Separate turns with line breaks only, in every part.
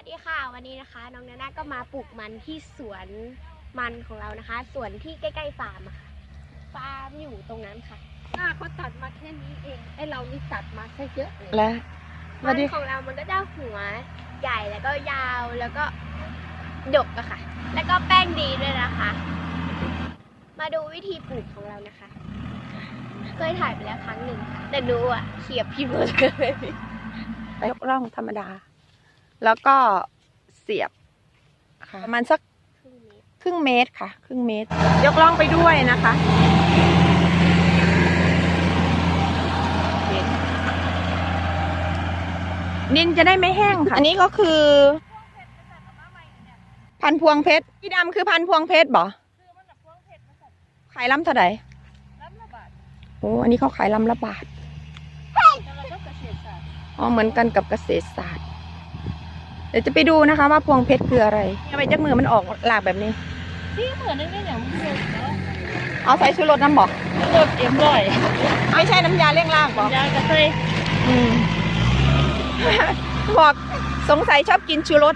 วัสดีค่ะ วันนี้นะคะ น้องนาน่าก็มาปลูกมันที่สวนมันของเรานะคะ สวนที่ใกล้ๆฟาร์มอะค่ะ ฟาร์มอยู่ตรงนั้นค่ะ
หน้าเขาตัดมาแค่นี้เองไอเรานี่ตัดมาซะเยอะเลย
แล้วส
มั
วัส
น
ดี
ของเรามันก็จะหัวใหญ่แล้วก็ยาวแล้วก็ดกอะค่ะ แล้วก็แป้งดีด้วยนะคะ มาดูวิธีปลูกของเรานะคะ เคยถ่ายไปแล้วครั้งหนึ่งค่ะแต่หนูอะเขียบพิมพ์หมดเลย
ยกร่องธรรมดา แล้วก็เสียบค่ะประมาณสักครึ่งเมตรค่ะ ครึ่งเมตร ยกร่องไปด้วยนะคะดินจะได้ไม่แห้งค่ะ อันนี้ก็คือ พันพวงเพชรที่ดำคือพันพวงเพชรบ่ขายลำเท่าไหร่โอ้อันนี้เขาขายลำละบาทอ๋อเหมือนกันกับเกษตรศาสตร์ เดี๋ยวจะไปดูนะคะว่าพวงเพชรคืออะไรทำไมจากมือมันออกหลากแบบนี้
ที่เหมือนนั่นอย่างมันเลยเนาะ
เอาใส่ชูรสน้ำบอก
โดดเอ็มร่อย
ไม่ใช่น้ำยาเร่งล่างบอก
ยากระเทย
อืมบอกสงสัยชอบกินชูรส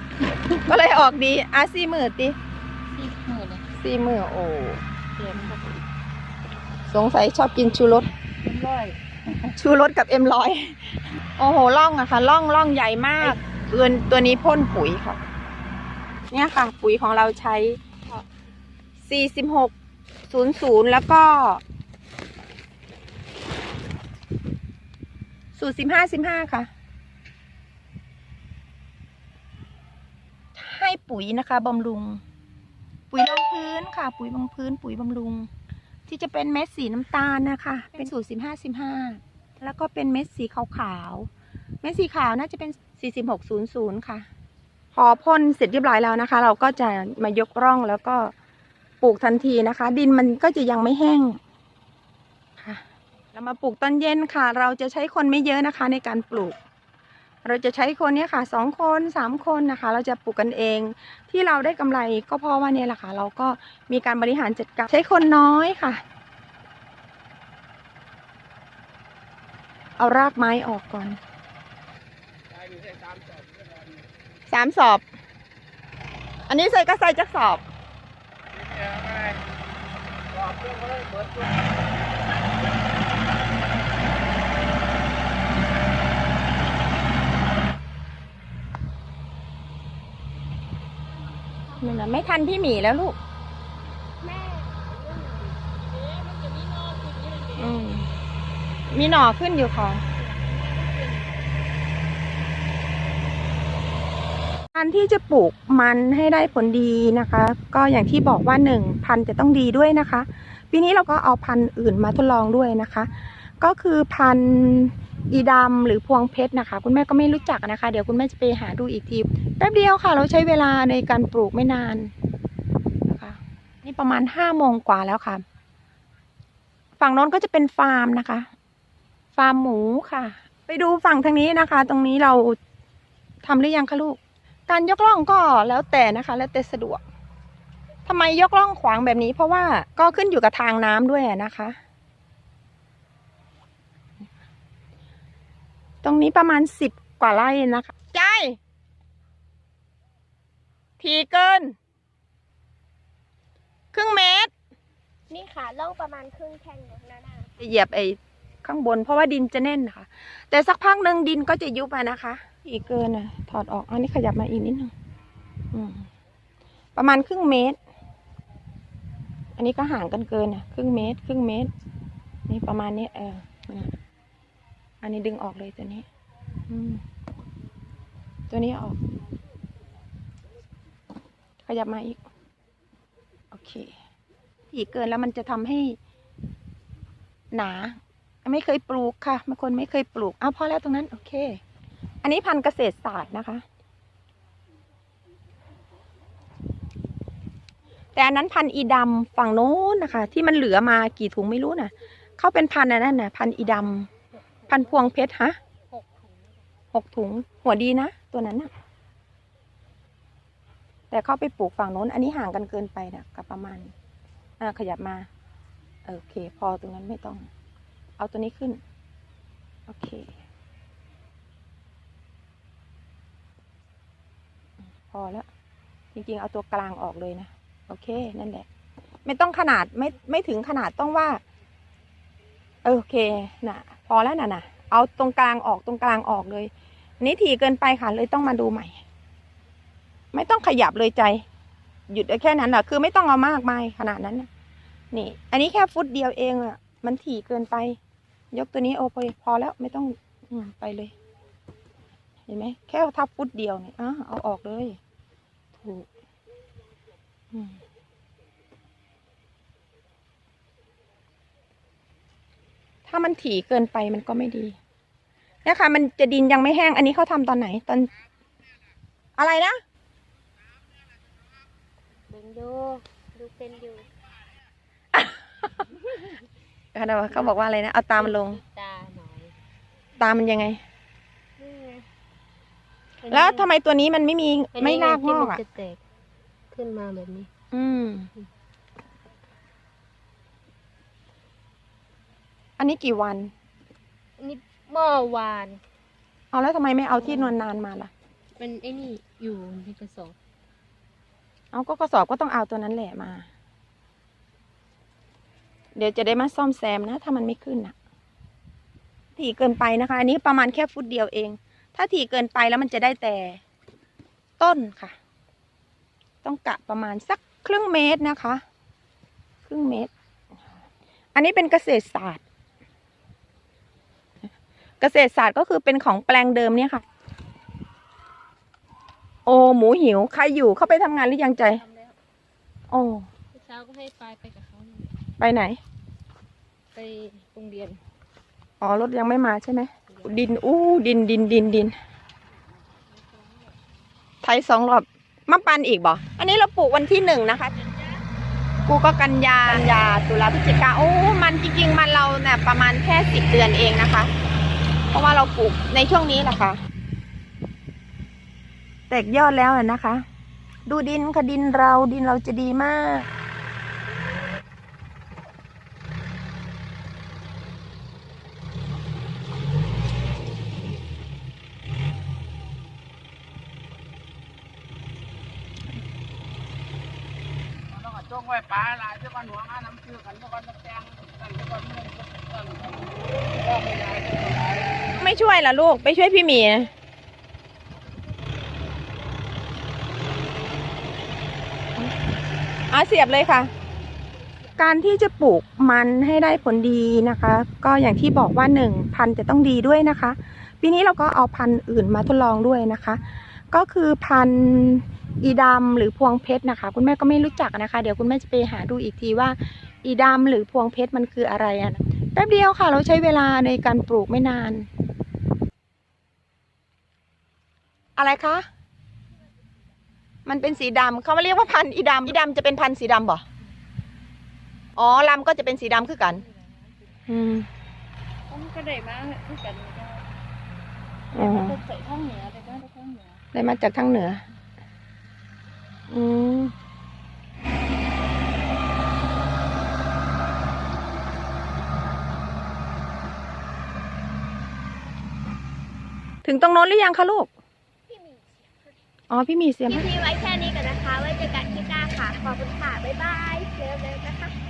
ก็เลยออกดีอาซี่มือติ
ที่เหมือนเลย
ซี่มือโอ้
เอ็ม
สงสัยชอบกินชูรส
เอ็มร่อย
ชูรสกับเอ็มร้อยโอ้โหล่องอะค่ะล่องล่องใหญ่มาก เกินตัวนี้พ่นปุ๋ยค่ะ เนี่ยค่ะ ปุ๋ยของเราใช้ 46 00 แล้วก็สูตร15 15ค่ะ ให้ปุ๋ยนะคะบำรุง ปุ๋ยรองพื้นค่ะ ปุ๋ยบำพื้น ปุ๋ยบำรุง ที่จะเป็นเม็ดสีน้ำตาลนะคะ เป็นสูตร15 15แล้วก็เป็นเม็ดสีขาวๆเม็ดสีขาวน่าจะเป็น 4600 ค่ะ พอพ่นเสร็จเรียบร้อยแล้วนะคะ เราก็จะมายกร่องแล้วก็ปลูกทันทีนะคะ ดินมันก็จะยังไม่แห้งค่ะ เรามาปลูกตอนเย็นค่ะ เราจะใช้คนไม่เยอะนะคะในการปลูก เราจะใช้คนเนี้ยค่ะสองคนสามคนนะคะ เราจะปลูกกันเอง ที่เราได้กำไรก็เพราะว่าเนี่ยแหละค่ะ เราก็มีการบริหารจัดการใช้คนน้อยค่ะ เอารากไม้ออกก่อน สามสอบ อันนี้ใส่ก็ใส่จักสอบนี่นะไม่ทันพี่หมีแล้วลูก
แม่
อืมมีหน่อขึ้นอยู่ค่ะ การที่จะปลูกมันให้ได้ผลดีนะคะ ก็อย่างที่บอกว่าหนึ่งพันจะต้องดีด้วยนะคะ ปีนี้เราก็เอาพันธุ์อื่นมาทดลองด้วยนะคะ ก็คือพันธุ์อีดำหรือพวงเพชรนะคะ คุณแม่ก็ไม่รู้จักนะคะ เดี๋ยวคุณแม่จะไปหาดูอีกทีแป๊บเดียวค่ะ เราใช้เวลาในการปลูกไม่นานนะคะ นี่ประมาณห้าโมงกว่าแล้วค่ะ ฝั่งน้นก็จะเป็นฟาร์มนะคะ ฟาร์มหมูค่ะ ไปดูฝั่งทางนี้นะคะ ตรงนี้เราทำหรือยังคะลูก การยกล่องก็แล้วแต่นะคะ แล้วแต่สะดวกทำไมยกล่องขวางแบบนี้ เพราะว่าก็ขึ้นอยู่กับทางน้ำด้วยอะนะคะ ตรงนี้ประมาณสิบกว่าไร่นะคะใจทีเกิน ครึ่งเมตร
นี่ค่ะล่องประมาณครึ่งแข้งของนาน่า
จะเหยียบไอ้ข้างบน เพราะว่าดินจะแน่นค่ะ แต่สักพักหนึ่งดินก็จะยุบมานะคะ อีกเกินอะ ถอดออกอันนี้ขยับมาอีกนิดนึงประมาณครึ่งเมตร อันนี้ก็ห่างกันเกินอะ ครึ่งเมตร ครึ่งเมตร นี่ประมาณนี้เอออันนี้ดึงออกเลยตัวนี้ตัวนี้ออก ขยับมาอีก โอเคอีกเกินแล้วมันจะทำให้ หนา ไม่เคยปลูกค่ะบางคนไม่เคยปลูกอ้าวพอแล้วตรงนั้น โอเค อันนี้พันธุ์เกษตรศาสตร์นะคะ แต่อันนั้นพันธุ์อีดำฝั่งโน้นนะคะ ที่มันเหลือมากี่ถุงไม่รู้น่ะ เขาเป็นพันธุ์อันนั้นน่ะ พันธุ์อีดำพันธุ์พวงเพชรฮะ
หกถุง
หัวดีนะ ตัวนั้นน่ะแต่เข้าไปปลูกฝั่งโน้น อันนี้ห่างกันเกินไปนะกับประมาณอ่าขยับมาโอเค พอตรงนั้นไม่ต้อง เอาตัวนี้ขึ้น โอเค พอแล้ว จริงๆ เอาตัวกลางออกเลยนะ โอเค นั่นแหละ ไม่ต้องขนาดไม่ไม่ถึงขนาดต้องว่า โอเคนะพอแล้วน่ะนะเอาตรงกลางออกตรงกลางออกเลยนนี้ถี่เกินไปค่ะ เลยต้องมาดูใหม่ ไม่ต้องขยับเลยใจ หยุดได้แค่นั้นแหละคือไม่ต้องเอามากมายขนาดนั้นนะนี่ อันนี้แค่ฟุตเดียวเองอะ มันถี่เกินไป ยกตัวนี้โอเคพอแล้วไม่ต้องไปเลย เห็นไหมแค่ทับฟุตเดียวเนี่ยอะเอาออกเลย ถูกอืมถ้ามันถี่เกินไปมันก็ไม่ดีเนี่ยค่ะมันจะดินยังไม่แห้ง อันนี้เขาทำตอนไหนตอน อะไรนะ
เบิ่งดูดูเป็นอยู่
เขาบอกว่าอะไรนะ เอาตามันลง
ตาหน่อย
ตามันยังไง
นี่ไง
แล้วทำไมตัวนี้มันไม่มี
อัน
ไม่
นี้
รากงอก
ที่
อะ
มันจะแตกขึ้นมาแบบนี้
อืม อันนี้กี่วัน
อันนี้เมื่อวาน
เอาแล้วทำไมไม่เอาที่นวลนานมาล่ะ
มันไอ้นี่อยู่ในกระสอบ
เอาก็กระสอบก็ต้องเอาตัวนั้นแหละมา เดี๋ยวจะได้มาซ่อมแซมนะ ถ้ามันไม่ขึ้นอะถี่เกินไปนะคะ อันนี้ประมาณแค่ฟุตเดียวเอง ถ้าถี่เกินไปแล้วมันจะได้แต่ต้นค่ะ ต้องกะประมาณสักครึ่งเมตรนะคะ ครึ่งเมตร อันนี้เป็นเกษตรศาสตร์ เกษตรศาสตร์ก็คือเป็นของแปลงเดิมเนี่ยค่ะ โอ้หมูหิวใครอยู่เข้าไปทำงานหรือยังใจ
ทำแล้ว
โอ้
เช้าก็ให้ปลายไปกับเขานี่
ไปไหน
ไปโรงเรียน
อ๋อรถยังไม่มาใช่ไหม ดินอู้ดินดินดินดินไทยสองรอบมะปันอีกบ่อันนี้เราปลูกวันที่หนึ่งนะคะ กูก็กันยากันยาตุลาพฤศจิกาโอ้มันจริงๆ มันเราเนี่ยประมาณแค่สิบเดือนเองนะคะ เพราะว่าเราปลูกในช่วงนี้แหละค่ะ แตกยอดแล้วนะคะ ดูดินค่ะดินเราดินเราจะดีมาก
จงไว้ปลาหลายเจ้ากันหัวงาน้ำชื่อกันเจ้ากันตะแกงกันเจ้ากันเงินกันก็ไม่ได้เจ้ากัน
ไม่ช่วยล่ะลูกไปช่วยพี่หมีอาเสียบเลยค่ะ การที่จะปลูกมันให้ได้ผลดีนะคะ ก็อย่างที่บอกว่าหนึ่งพันจะต้องดีด้วยนะคะ ปีนี้เราก็เอาพันธุ์อื่นมาทดลองด้วยนะคะ ก็คือพันธุ์ อีดำหรือพวงเพชรนะคะ คุณแม่ก็ไม่รู้จักนะคะ เดี๋ยวคุณแม่จะไปหาดูอีกทีว่า อีดำหรือพวงเพชรมันคืออะไรอะนะแป๊บเดียวค่ะ เราใช้เวลาในการปลูกไม่นาน อะไรคะ มันเป็นสีดำเขามาเรียกว่าพันธุ์อีดำอีดำจะเป็นพันธุ์สีดำบ่อ๋อลำก็จะเป็นสีดำคือกัน อืม
ผมก็ได้มาคือกันก็
อ๋อ
ใส่ข้างเหนือแต่ก็ได้ข้างเหนือ
ได้มาจากทางเหนือ อืมถึงตรงโน้นหรือยังคะลูก
พี่หมี
อ๋อ พี่มีเสียม
คลิปนี้ไว้แค่นี้กันนะคะ ไว้เจอกันคลิปหน้าค่ะ ขอบคุณค่ะ บ๊ายบายเร็วๆนะคะ